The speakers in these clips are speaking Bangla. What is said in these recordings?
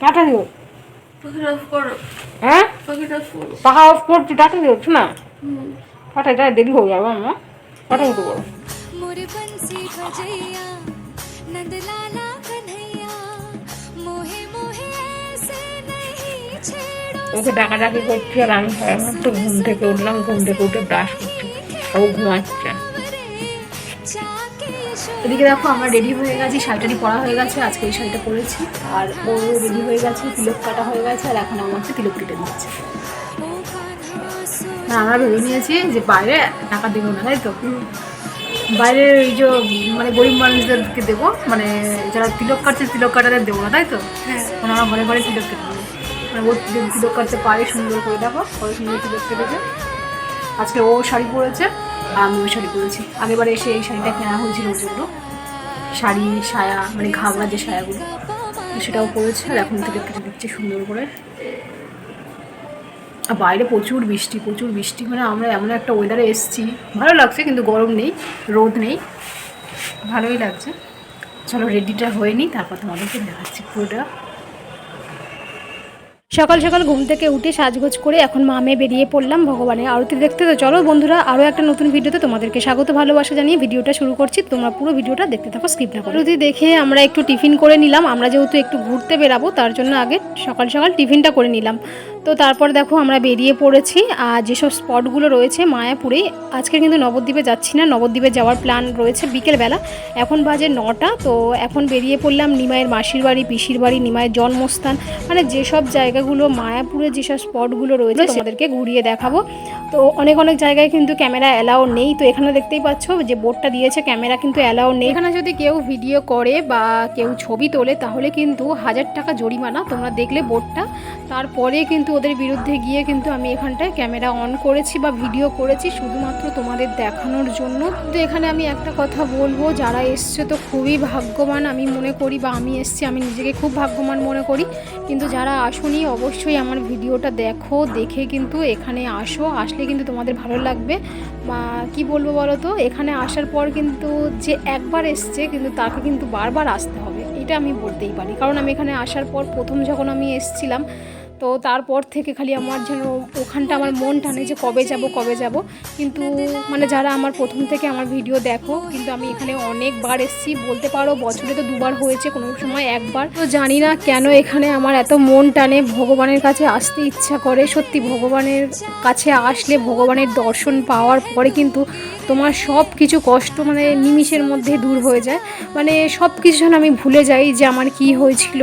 টাটা দিও। হ্যাঁ? পাখা অফ করছি টাটা দিও না পাঠাই টাই দেরি হয়ে যাবে আমার। পাঠাই তো বলো ওকে ডাকাডাকি করছি আর আমি আমার তো ঘুম থেকে উঠলাম ঘুম থেকে উঠে ব্রাশ করছি। ও ঘুমাচ্ছে। এদিকে দেখো আমার রেডি হয়ে গেছি শাড়িটা নিয়ে পরা হয়ে গেছে আজকে এই শাড়িটা পরেছি। আর ও রেডি হয়ে গেছে তিলক কাটা হয়ে গেছে আর এখন আমাকে তিলক কেটে দিচ্ছে আমরা ভেবে নিয়েছি যে বাইরে টাকা দেবো না তাই তো? বাইরের ওই যে মানে গরিব মানুষদেরকে দেবো মানে যারা তিলক কাটছে তিলক কাটাদের দেবো না তাই তো? হ্যাঁ। মানে আমরা ঘরে ঘরে তিলক কেটে দেবো। মানে ও তিলক কাটতে পারে সুন্দর করে দেখো সুন্দর তিলক কেটেছে আজকে ও শাড়ি পরেছে। আর আমিও শাড়ি পরেছি। আগেবার এসে এই শাড়িটা কেনা হয়েছিল ওর জন্য। শাড়ি, সায়া মানে ঘাগরা যে সায়াগুলো, সেটাও পরেছে আর এখন থেকে কেটে দিচ্ছে সুন্দর করে। আর বাইরে প্রচুর বৃষ্টি প্রচুর বৃষ্টি মানে আমরা এমন একটা ওয়েদারে এসেছি। ভালো লাগছে, কিন্তু গরম নেই, রোদ নেই। ভালোই লাগছে। চলো রেডিটা হয়ে নিই, তারপর তোমাদেরকে দেখাচ্ছি পুরোটা। সকাল সকাল ঘুম থেকে উঠে সাজগোজ করে এখন মামে বেরিয়ে পড়লাম ভগবানের আরতি দেখতে। তো চলো বন্ধুরা আরও একটা নতুন ভিডিওতে তোমাদেরকে স্বাগত, ভালোবাসা জানিয়ে ভিডিওটা শুরু করছি। তোমরা পুরো ভিডিওটা দেখতে থাকো স্কিপ না করো। আরতি দেখে আমরা একটু টিফিন করে নিলাম। আমরা যেহেতু একটু ঘুরতে বেরাবো, তার জন্য আগে সকাল সকাল টিফিনটা করে নিলাম। তো তারপর দেখো আমরা বেরিয়ে পড়েছি আর যেসব স্পটগুলো রয়েছে মায়াপুরে আজকে কিন্তু নবদ্বীপে যাচ্ছি না নবদ্বীপে যাওয়ার প্ল্যান রয়েছে বিকেলবেলা। এখন বাজে নটা তো এখন বেরিয়ে পড়লাম নিমায়ের মাসির বাড়ি পিসির বাড়ি নিমায়ের জন্মস্থান। মানে যেসব জায়গাগুলো মায়াপুরে যেসব স্পটগুলো রয়েছে সেদেরকে ঘুরিয়ে দেখাবো। তো অনেক অনেক জায়গায় কিন্তু ক্যামেরা অ্যালাও নেই। তো এখানে দেখতেই পাচ্ছ যে বোর্ডটা দিয়েছে, ক্যামেরা কিন্তু অ্যালাও নেই। এখানে যদি কেউ ভিডিও করে বা কেউ ছবি তোলে, তাহলে কিন্তু হাজার টাকা জরিমানা, তোমরা দেখলে বোর্ডটা। তারপরে কিন্তু ওদের বিরুদ্ধে গিয়ে কিন্তু আমি এখানটায় ক্যামেরা অন করেছি বা ভিডিও করেছি, শুধুমাত্র তোমাদের দেখানোর জন্য। তো এখানে আমি একটা কথা বলব, যারা এসছে তো খুবই ভাগ্যবান, আমি মনে করি বা আমি এসছি, আমি নিজেকে খুব ভাগ্যবান মনে করি। কিন্তু যারা আসুনি, অবশ্যই আমার ভিডিওটা দেখো, দেখে কিন্তু এখানে আসো, আসলে কিন্তু তোমাদের ভালো লাগবে। কি বলব বলো তো? এখানে আসার পর কিন্তু যে একবার এসছে, কিন্তু তাকে কিন্তু বারবার আসতে হবে। এটা আমি বলতেই পারি। কারণ আমি এখানে আসার পর প্রথম যখন আমি এসছিলাম তো তারপর থেকে খালি আমার যেন ওখানটা আমার মন টানে যে কবে যাব কবে যাব। কিন্তু মানে যারা আমার প্রথম থেকে আমার ভিডিও দেখো, কিন্তু আমি এখানে অনেকবার এসেছি। বলতে পারো, বছরে তো দুবার হয়েছে, কোনো সময় একবার। তো জানি না কেন এখানে আমার এত মন টানে, ভগবানের কাছে আসতে ইচ্ছা করে। সত্যি ভগবানের কাছে আসলে ভগবানের দর্শন পাওয়ার পরে কিন্তু তোমার সব কিছু কষ্ট মানে নিমিষের মধ্যে দূর হয়ে যায়। মানে সব কিছু যেন আমি ভুলে যাই যে আমার কি হয়েছিল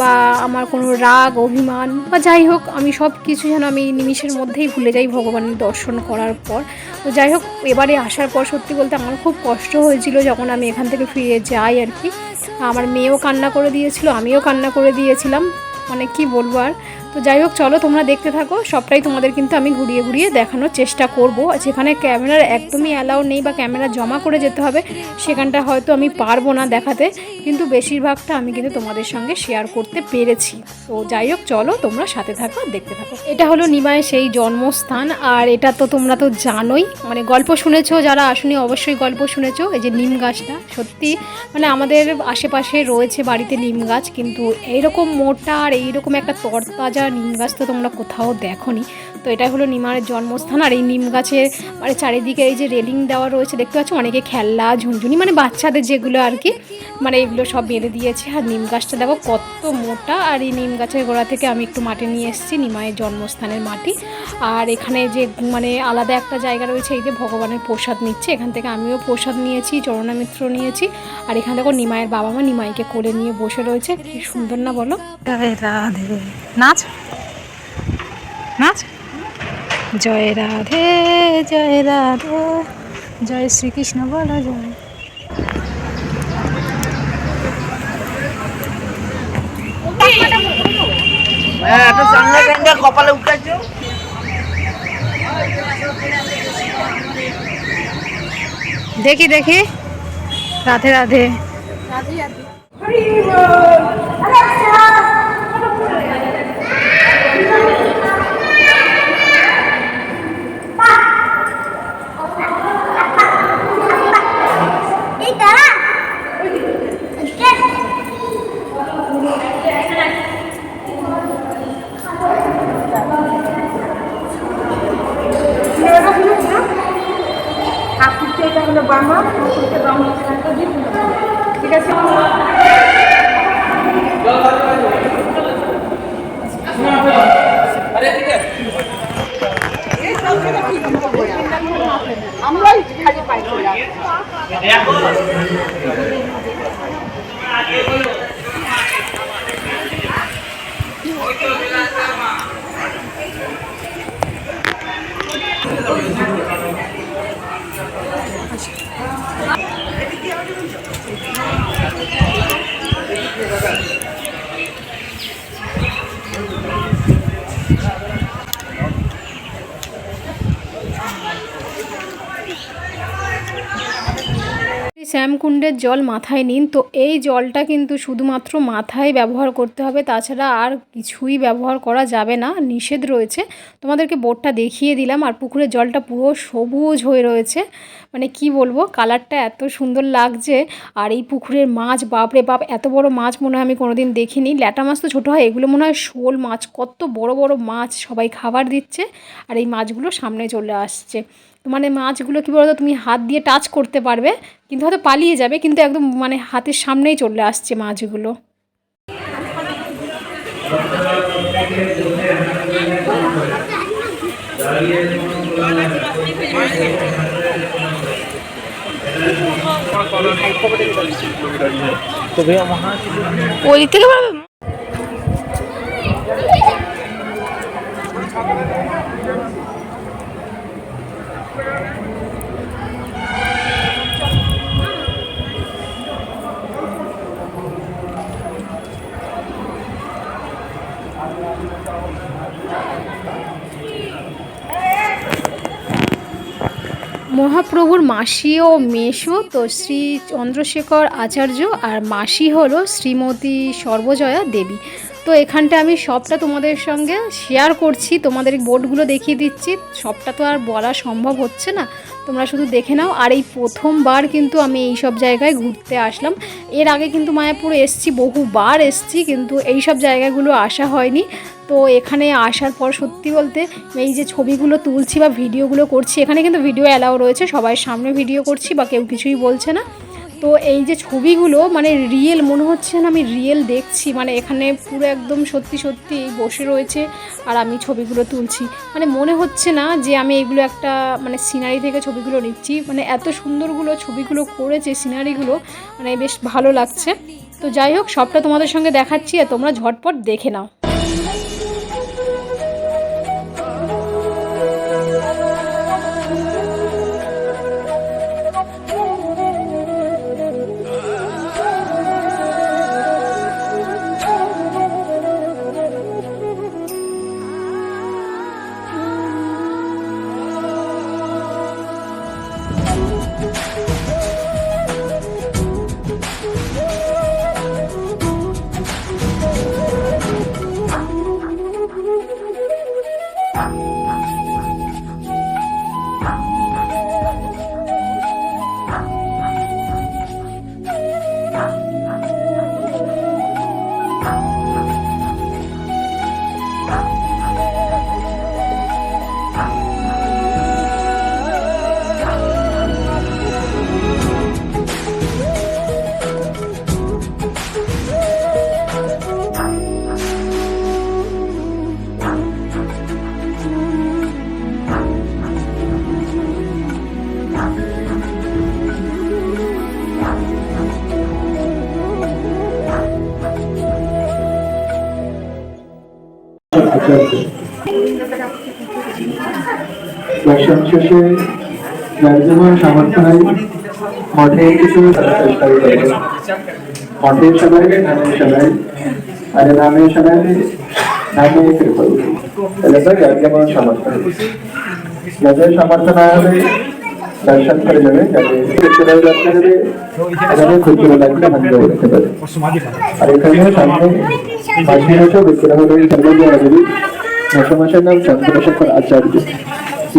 বা আমার কোনো রাগ, অভিমান বা যাই হোক, আমি সব কিছু যেন আমি নিমিষের মধ্যেই ভুলে যাই ভগবানের দর্শন করার পর। তো যাই হোক, এবারে আসার পর সত্যি বলতে আমার খুব কষ্ট হয়েছিল যখন আমি এখান থেকে ফিরে যাই আর কি। আমার মেয়েও কান্না করে দিয়েছিল, আমিও কান্না করে দিয়েছিলাম। মানে কি বলব আর? তো যাই হোক, চলো তোমরা দেখতে থাকো। সবটাই তোমাদের কিন্তু আমি ঘুরিয়ে ঘুরিয়ে দেখানোর চেষ্টা করব। যেখানে ক্যামেরার একদমই অ্যালাউ নেই বা ক্যামেরা জমা করে যেতে হবে, সেখানটা হয়তো আমি পারব না দেখাতে। কিন্তু বেশিরভাগটা আমি কিন্তু তোমাদের সঙ্গে শেয়ার করতে পেরেছি। তো যাই হোক, চলো তোমরা সাথে থাকো দেখতে থাকো। এটা হলো নিমায় সেই জন্মস্থান। আর এটা তো তোমরা তো জানোই। মানে গল্প শুনেছো, যারা আসুনি অবশ্যই গল্প শুনেছো। এই যে নিম গাছটা, সত্যি মানে আমাদের আশেপাশে রয়েছে বাড়িতে নিম গাছ, কিন্তু এইরকম মোটা আর এইরকম একটা তরতাজা নিম গাছ তো তোমরা কোথাও দেখো নি তো এটা হলো নিমার জন্মস্থান। আর এই নিম গাছের মানে চারিদিকে এই যে রেলিং দেওয়া রয়েছে, দেখতে পাচ্ছ? অনেকে খেলনা, ঝুনঝুনি মানে বাচ্চাদের যেগুলো আর কি মানে এগুলো সব বেঁধে দিয়েছে। আর নিম গাছটা দেখো কত মোটা। আর এই নিম গাছের গোড়া থেকে আমি একটু মাটি নিয়ে এসেছি, নিমায়ের জন্মস্থানের মাটি। আর এখানে যে মানে আলাদা একটা জায়গা রয়েছে, এই যে ভগবানের প্রসাদ নিচ্ছে। এখান থেকে আমিও প্রসাদ নিয়েছি চরণামিত্র নিয়েছি। আর এখানে দেখো নিমায়ের বাবা মা নিমাইকে কোলে নিয়ে বসে রয়েছে। কি সুন্দর না বলো? নাচ নাচ? জয় রাধে জয় রাধে জয় শ্রীকৃষ্ণ বলো জয়। হ্যাঁ কপালে উঠেছো দেখি দেখি। রাধে রাধে। বাবা পুকুরকে রং করতে দিন ঠিক আছে এই শ্যামকুণ্ডের জল মাথায় নিন। তো এই জলটা কিন্তু শুধুমাত্র মাথায় ব্যবহার করতে হবে, তাছাড়া আর কিছুই ব্যবহার করা যাবে না, নিষেধ রয়েছে। তোমাদেরকে বোর্ডটা দেখিয়ে দিলাম, আর পুকুরের জলটা পুরো সবুজ হয়ে রয়েছে। মানে কি বলব, কালারটা এত সুন্দর লাগছে, আর এই পুকুরের মাছ, বাপরে বাপ, এত বড় মাছ মনে হয় আমি কোনোদিন দেখিনি। ল্যাটা মাছ তো ছোটো হয়, এগুলো মনে হয় শোল মাছ, কত বড় বড় মাছ সবাই খাবার দিচ্ছে, আর এই মাছগুলো সামনে চলে আসছে। মানে মাছগুলো কী বলতো তুমি হাত দিয়ে টাচ করতে পারবে কিন্তু হয়তো পালিয়ে যাবে কিন্তু একদম মানে হাতের সামনেই চলে আসছে মাছগুলো। ওই দিক থেকে মহাপ্রভুর মাসি ও মেশো তো শ্রী চন্দ্রশেখর আচার্য আর মাসি হলো শ্রীমতী সর্বজয়া দেবী। তো এখানটা আমি সবটা তোমাদের সঙ্গে শেয়ার করছি, তোমাদের বোর্ডগুলো দেখিয়ে দিচ্ছি, সবটা তো আর বলা সম্ভব হচ্ছে না। তোমরা শুধু দেখে নাও, আর এই প্রথমবার কিন্তু আমি এই সব জায়গায় ঘুরতে আসলাম। এর আগে কিন্তু মায়াপুর এসছি, বহুবার এসছি, কিন্তু এই সব জায়গাগুলো আসা হয়নি। তো এখানে আসার পর সত্যি বলতে এই যে ছবিগুলো তুলছি বা ভিডিওগুলো করছি, এখানে কিন্তু ভিডিও অ্যালাউ রয়েছে, সবাই সামনে ভিডিও করছি বা কেউ কিছুই বলছে না। তো এই যে ছবিগুলো মানে রিয়েল মনে হচ্ছে না আমি রিয়েল দেখছি মানে এখানে পুরো একদম সত্যি সত্যি বসে রয়েছে আর আমি ছবিগুলো তুলছি। মানে মনে হচ্ছে না যে আমি এগুলো একটা মানে সিনারি থেকে ছবিগুলো নিচ্ছি। মানে এত সুন্দরগুলো ছবিগুলো করেছে সিনারিগুলো মানে বেশ ভালো লাগছে। তো যাই হোক, সবটা তোমাদের সঙ্গে দেখাচ্ছি আর তোমরা ঝটপট দেখে নাও। দর্শন শেষে রাজ্যময় সমর্থনায় মঠে কিছু মঠের সবাই নামের সবাই। আরে নামের সবাই নামে কৃপল তাহলে তো রাজ্যময় সমর্থন যাদের সমর্থন হবে, দর্শন করে যাবে। যাদের খুচরো পারে। আর এখানে সামনে নাম চন্দ্রশেখর আচার্য।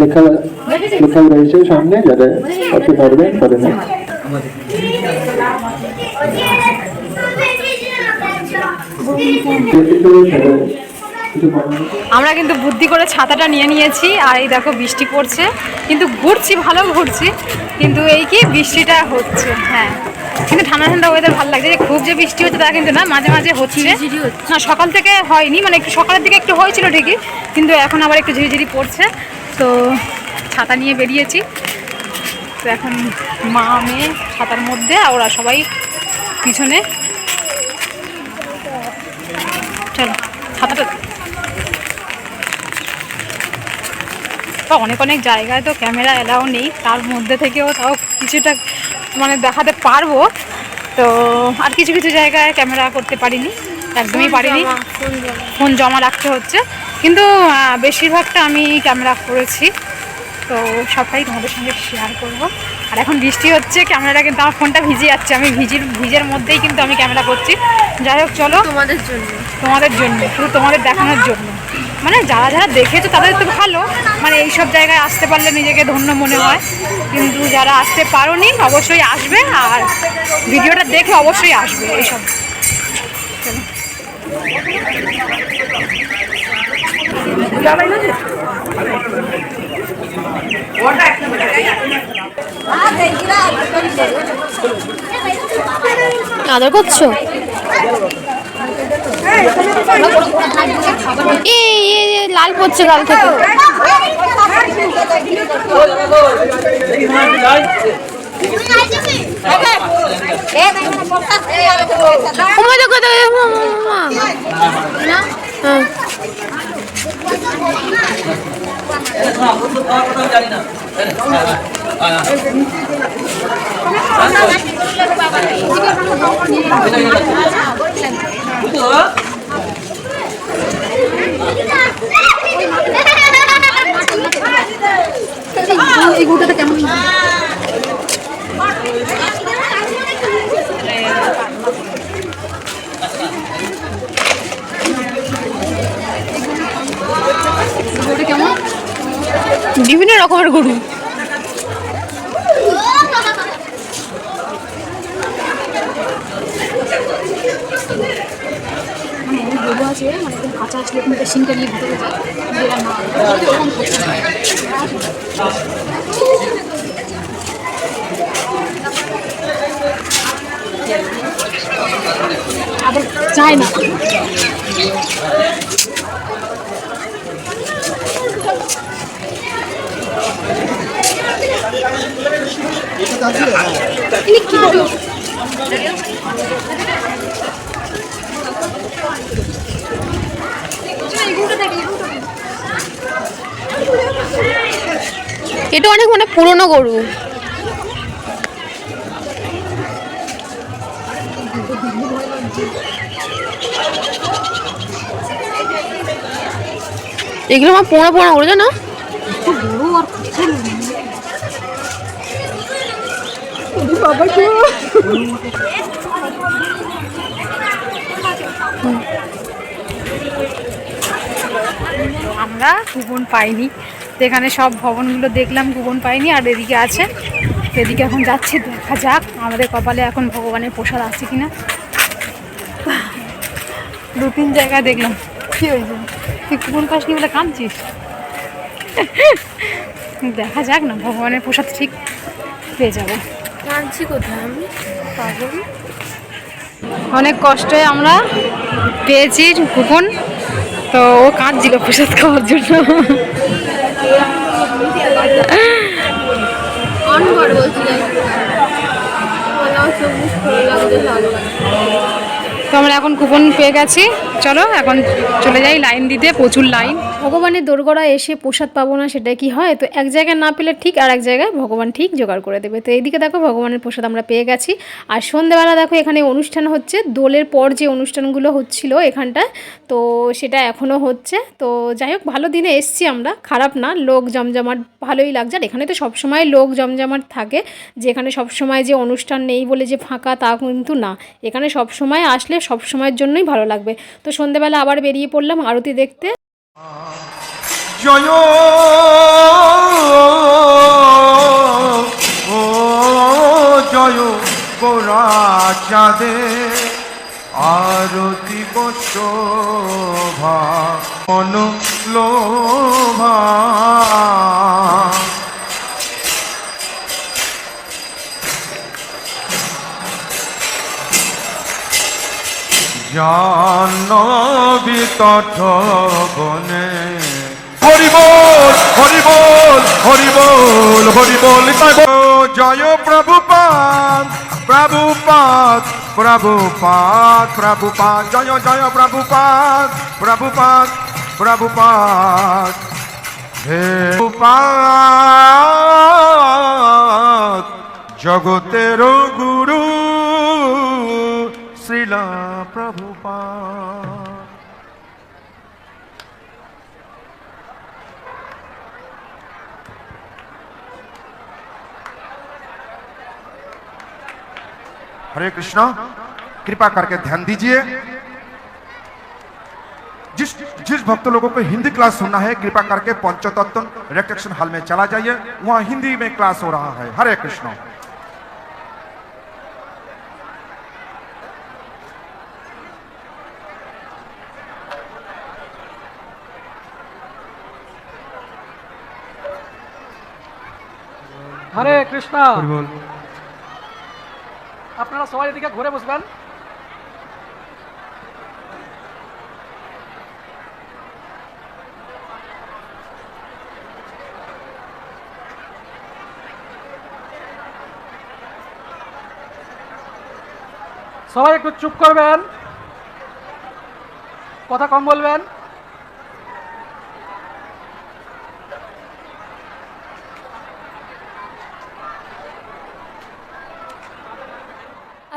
লেখা লেখা রয়েছে সামনে যারা পারবেন করে আছে? আমরা কিন্তু বুদ্ধি করে ছাতাটা নিয়ে নিয়েছি, আর এই দেখো বৃষ্টি পড়ছে। কিন্তু ঘুরছি, ভালো ঘুরছি। কিন্তু এই কি বৃষ্টিটা হচ্ছে হ্যাঁ। কিন্তু ঠান্ডা ঠান্ডা ওয়েদার ভালো লাগছে। যে খুব যে বৃষ্টি হচ্ছে তা কিন্তু না মাঝে মাঝে হচ্ছে। না সকাল থেকে হয়নি মানে একটু সকালের দিকে একটু হয়েছিল ঠিকই কিন্তু এখন আবার একটু ঝিরিঝিরি পড়ছে। তো ছাতা নিয়ে বেরিয়েছি। তো এখন মা মেয়ে ছাতার মধ্যে ওরা সবাই পিছনে। চলো ছাতাটা তো অনেক অনেক জায়গায় তো ক্যামেরা এলাও নেই তার মধ্যে থেকেও তাও কিছুটা মানে দেখাতে পারব। তো আর কিছু কিছু জায়গায় ক্যামেরা করতে পারিনি। একদমই পারিনি। ফোন জমা। রাখতে হচ্ছে। কিন্তু বেশিরভাগটা আমি ক্যামেরা করেছি। তো সবটাই তোমাদের সঙ্গে শেয়ার করব। আর এখন বৃষ্টি হচ্ছে ক্যামেরাটা কিন্তু আমার ফোনটা ভিজে যাচ্ছে। আমি ভিজির ভিজের মধ্যেই কিন্তু আমি ক্যামেরা করছি। যাই হোক চলো। তোমাদের জন্য। তোমাদের জন্য শুধু তোমাদের দেখানোর জন্য। মানে যারা যারা দেখেছ তাদের তো ভালো। মানে এইসব জায়গায় আসতে পারলে নিজেকে ধন্য মনে হয়। কিন্তু যারা আসতে পারোনি অবশ্যই আসবে। আর ভিডিওটা দেখে অবশ্যই আসবে এইসব। চলো। আদর করছ? লাল পড়ছে গাল থেকে। দেখো দেখো ওমা। হ্যাঁ। বিভিন্ন রকমের গরু আছে মানে একদম কাঁচা আসলে কিন্তু মেশিনটা নিয়ে ভিতরে যায়। আবার চায় না। এটা অনেক মানে পুরনো গরু। এগুলো আমার পুরনো পুরনো গরু জানো? আমরা কুপন পাইনি। তো এখানে সব ভবনগুলো দেখলাম কুপন পাইনি আর এদিকে আছে। এদিকে এখন যাচ্ছি দেখা যাক আমাদের কপালে এখন ভগবানের প্রসাদ আছে কিনা। দু তিন জায়গায় দেখলাম কী হয়েছে? তুই কুপন পাস কি বলে কাঁদছিস? দেখা যাক না ভগবানের প্রসাদ ঠিক পেয়ে যাব। কাঁদছি কোথায় আমি? পাগল? অনেক কষ্টে আমরা পেয়েছি কুপন তো ও কাঁদছিল প্রসাদ খাওয়ার জন্য। তো আমরা এখন কুপন পেয়ে গেছি। চলো এখন চলে যাই লাইন দিতে প্রচুর লাইন ভগবানের দোরগোড়া এসে প্রসাদ পাবো না, সেটা কি হয়? তো এক জায়গায় না পেলে ঠিক আর এক জায়গায় ভগবান ঠিক জোগাড় করে দেবে। তো এইদিকে দেখো ভগবানের প্রসাদ আমরা পেয়ে গেছি। আর সন্ধেবেলা দেখো এখানে অনুষ্ঠান হচ্ছে, দোলের পর যে অনুষ্ঠানগুলো হচ্ছিল এখানটায়, তো সেটা এখনও হচ্ছে। তো যাই হোক, ভালো দিনে এসছি আমরা, খারাপ না, লোক জমজমাট ভালোই লাগছে। আর এখানে তো সবসময় লোক জমজমাট থাকে, যেখানে সবসময় যে অনুষ্ঠান নেই বলে যে ফাঁকা তা কিন্তু না। এখানে সবসময় আসলে সব সময়ের জন্যই ভালো লাগবে। তো সন্ধেবেলা আবার বেরিয়ে পড়লাম আরতি দেখতে। জয়। ও জয় গোরা চাঁদে। আরতি শোভা মন লোভা তট বনে হরি বল হরি বল হরি বল হরি বল নিতাই বল। জয় প্রভুপাদ প্রভুপাদ প্রভুপাদ প্রভুপাদ। জয় জয় প্রভুপাদ প্রভুপাদ প্রভুপাদ। হে জগতের গুরু प्रभु हरे कृष्णा, कृपा करके ध्यान दीजिए। जिस जिस भक्त लोगों को हिंदी क्लास सुनना है, कृपा करके पंचोतत्व रिटेक्शन हॉल में चला जाइए। वहाँ हिंदी में क्लास हो रहा है। हरे कृष्णा। হরে কৃষ্ণ। আপনারা সবাই এদিকে ঘুরে বসবেন। সবাই একটু চুপ করবেন। কথা কম বলবেন।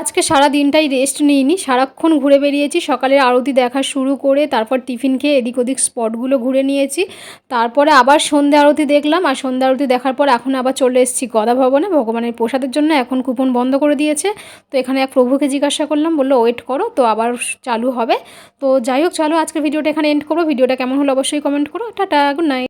আজকে সারা দিনটাই রেস্ট নিইনি, সারাক্ষণ ঘুরে বেরিয়েছি সকালের আরতি দেখা শুরু করে তারপর টিফিন খেয়ে এদিক ওদিক স্পটগুলো ঘুরে নিয়েছি, তারপরে আবার সন্ধ্যা আরতি দেখলাম, আর সন্ধ্যা আরতি দেখার পর এখন আবার চলে এসেছি গদা ভবনে, ভগবানের প্রসাদের জন্য, এখন কুপন বন্ধ করে দিয়েছে, তো এখানে এক প্রভুকে জিজ্ঞাসা করলাম, বলল, ওয়েট করো, তো আবার চালু হবে। তো যাই হোক, চলো আজকের ভিডিওটা এখানে এন্ড করব ভিডিওটা কেমন হলো অবশ্যই কমেন্ট করো, টাটা গুড নাইট